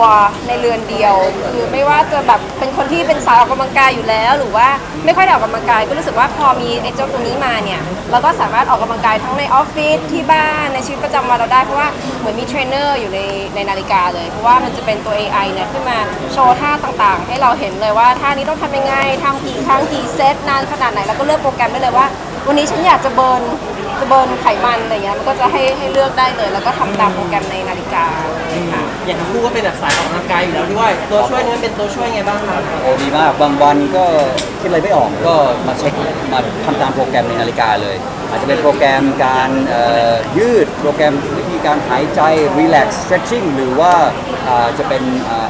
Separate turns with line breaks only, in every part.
ตัวในเรือนเดียว คือไม่ว่าจะแบบเป็นคนที่เป็นสายออกกำลังกายอยู่แล้ว หรือว่าไม่ค่อยได้ออกกำลังกาย ก็รู้สึกว่าพอมีไอ้เจ้าตัวนี้มาเนี่ยเราก็สามารถออกกำลังกายทั้งในออฟฟิศที่บ้านในชีวิตประจำวันเราได้เพราะว่าเหมือนมีเทรนเนอร์อยู่ในในนาฬิกาเลย เพราะว่ามันจะเป็นตัว AI เนี่ยขึ้นมาโชว์ท่าต่างๆ ให้เราเห็นเลยว่าท่านี้ต้องทำยังไงทำกี่ครั้งกี่เซตนานขนาดไหนแล้วก็เลือกโปรแกรมได้เลยว่า วันนี้ฉันอยากจะเบิร์น จะเบิร์นไขมันอะไรเงี้ยมันก็จะให้ให้เลือกได้เลย แล้วก็ทำตามโปรแกรมในนาฬิกาค่ะ
อย่างทั้งคู่ก็เป็นแบบสายออกกำลังกายอยู่แล้วด้วย ตัวช่วยนี้มันเป็นตัวช่วยไงบ้างครับ
โอ้ดีมากบางวันก็คิดอะไรไม่ออกก็มาเช็คมาทำตามโปรแกรมในนาฬิกาเลย อาจจะเป็นโปรแกรมการเอ่อยืดโปรแกรมวิธีการหายใจ relax stretching หรือว่าอ่าจะเป็น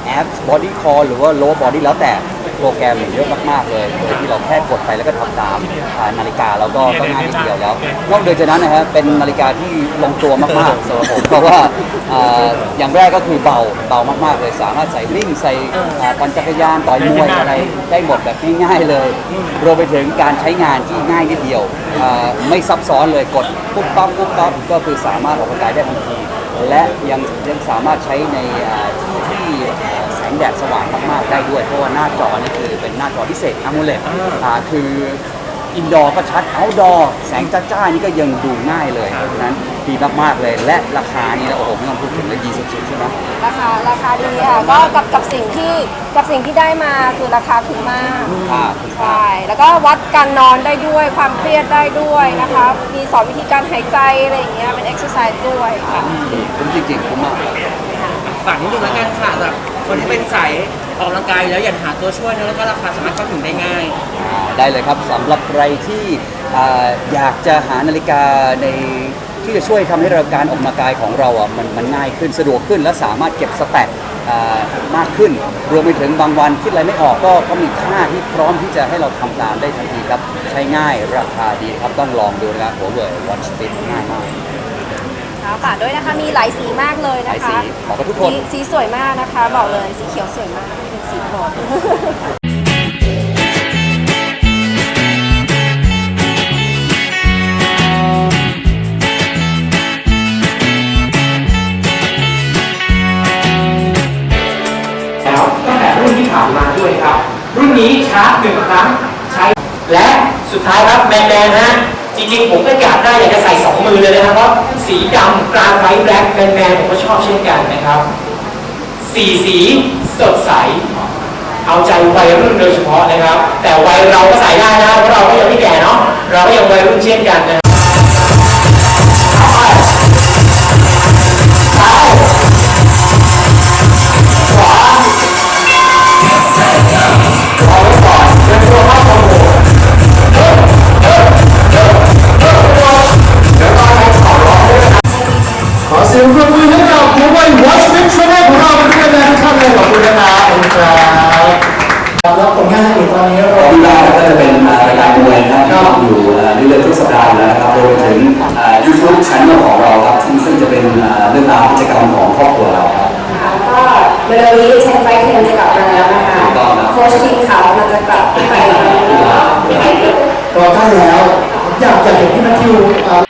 แอป body core หรือว่า low body แล้วแต่ โปรแกรมเยอะมากๆเลยโดยที่เราแค่กดไปแล้วก็ทำตามอ่านาฬิกาแล้วก็ก็ง่ายนิดเดียวแล้วนอกจากนั้นนะฮะเป็นนาฬิกาที่ลงตัวมากๆสำหรับผมเพราะว่าอ่าอย่างแรกก็คือเบาเบามากๆเลยสามารถใส่ลิ่งใส่อ่าปั่นจักรยานต่อยมวยอะไรได้หมดแบบง่ายๆเลยรวมไปถึงการใช้งานที่ง่ายนิดเดียวอ่าไม่ซับซ้อนเลยกดปุ๊บปั๊บปุ๊บปั๊บก็คือสามารถออกกำลังกายได้ทันทีและยังยังสามารถใช้ในอ่า แสงแดดสว่างมากๆได้ด้วย เพราะว่าหน้าจอนี่คือเป็นหน้าจอพิเศษอะมูเลตอ่าคืออินดอร์ก็ชัดเอาดอร์แสงจ้าๆนี่ก็ยังดูง่ายเลยเพราะฉะนั้นดีมากๆเลย และราคานี่นะโอ้โหไม่ต้องพูดถึงเลยดีสุดๆใช่ไหม
ราคาราคาดีค่ะก็กับกับสิ่งที่กับสิ่งที่ได้มาคือราคาถูกมาก
ค่ะ
ใช่แล้วก็วัดการนอนได้ด้วยความเครียดได้ด้วยนะคะมีสอนวิธีการหายใจอะไรอย่างเงี้ยเป็นเอ็กซ์ไซส์ด้วยค่ะ
คุ้มจริงๆคุ้มมาก
ฝากนิดนึงแล้วกันค่ะสำหรับ คนที่เป็นสายออกกำลังกายอยู่แล้วอยากหาตัวช่วยนะแล้วก็ราคาสามารถเข้าถึงได้ง่าย
อ่าได้เลยครับสำหรับใครที่อ่าอยากจะหานาฬิกาในที่จะช่วยทำให้เราการออกกำลังกายของเราอะมันมันง่ายขึ้นสะดวกขึ้นและสามารถเก็บสแตทอ่ามากขึ้น รวมไปถึงบางวันคิดอะไรไม่ออกก็ก็มีค่าที่พร้อมที่จะให้เราทำตามได้ทันทีครับ ใช้ง่ายราคาดีครับต้องลองดูนะครับหัวเว่ยวันสปินง่ายมาก
ฝากด้วยนะคะ มีหลายสีมากเลยนะคะ
หลายสีเหมาะกับทุกคน
สีสีสวยมากนะคะ บอกเลยสีเขียวสวยมากเป็นสีบอก
แล้วตั้งแต่รุ่นที่ผ่านมาด้วยครับ รุ่นนี้ชาร์จหนึ่งครั้งใช้ และสุดท้ายครับแมนแมนฮะ จริงๆ ผมก็อยากได้อยากจะใส่สองมือเลยนะครับเพราะสีดำกราไฟแบล็กแมนแมนผมก็ชอบเช่นกันนะครับสีสีสดใส เอาใจวัยรุ่นโดยเฉพาะนะครับ แต่วัยเราก็ใส่ได้นะเพราะเราก็ยังไม่แก่เนาะเราก็ยังวัยรุ่นเช่นกันนะ แล้วผลงานอื่นตอนนี้เรา
ที่ร้านก็จะเป็นรายการมวยนะครับที่อยู่เรื่อยๆทุกสัปดาห์อยู่แล้วนะครับรวมไปถึงยูทูบช anel ของเราครับซึ่งซึ่งจะเป็นเรื่องราวกิจกรรมของครอบครัวเราครับ
ก็เร็วๆนี้เชนไฟเทนจะกลับมาแล้วนะคะ
ถูกต้องครับ
โค้ชทีมเขามันจะกลับไป
ก็ใกล้แล้วผมอยากจะเห็นพี่แมทธิวเอ่อ